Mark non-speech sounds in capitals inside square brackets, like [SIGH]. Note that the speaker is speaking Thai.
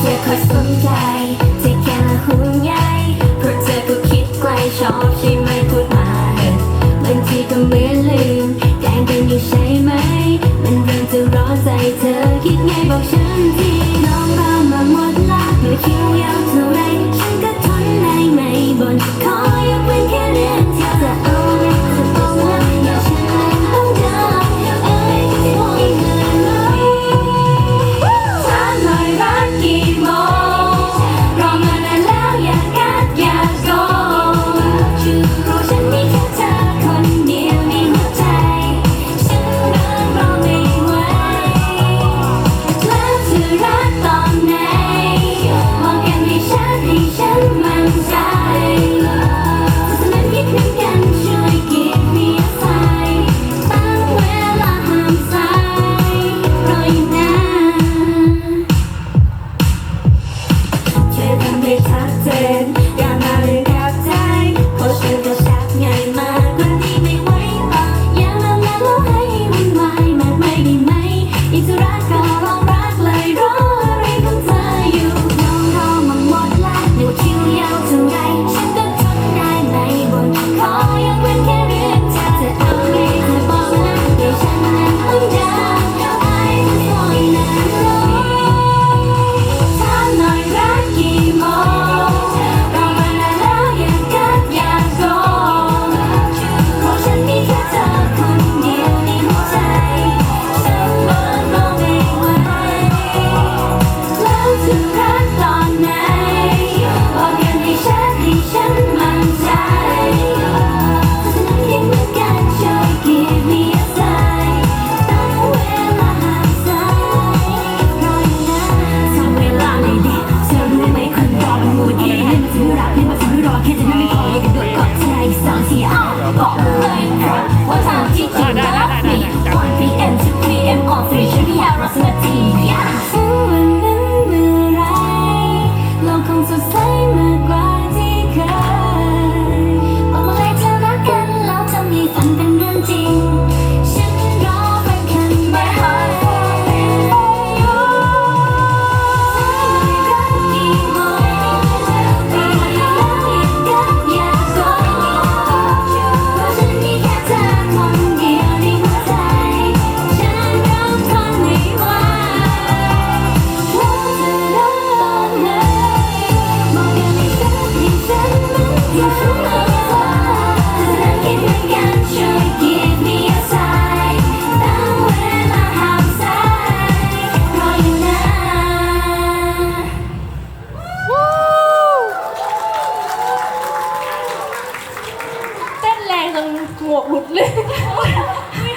เธอคอยสนใจจะแค่ละห่วยเพราะเธอก็คิดไกลชอบใช่ไหมพูดมาบางทีก็เหมือนลืมแกล้งกันอยู่ใช่ไหม มันเริ่มจะร้อนใจเธอคิดไงบอกฉันที thought I can't even call you. 你 [LAUGHS]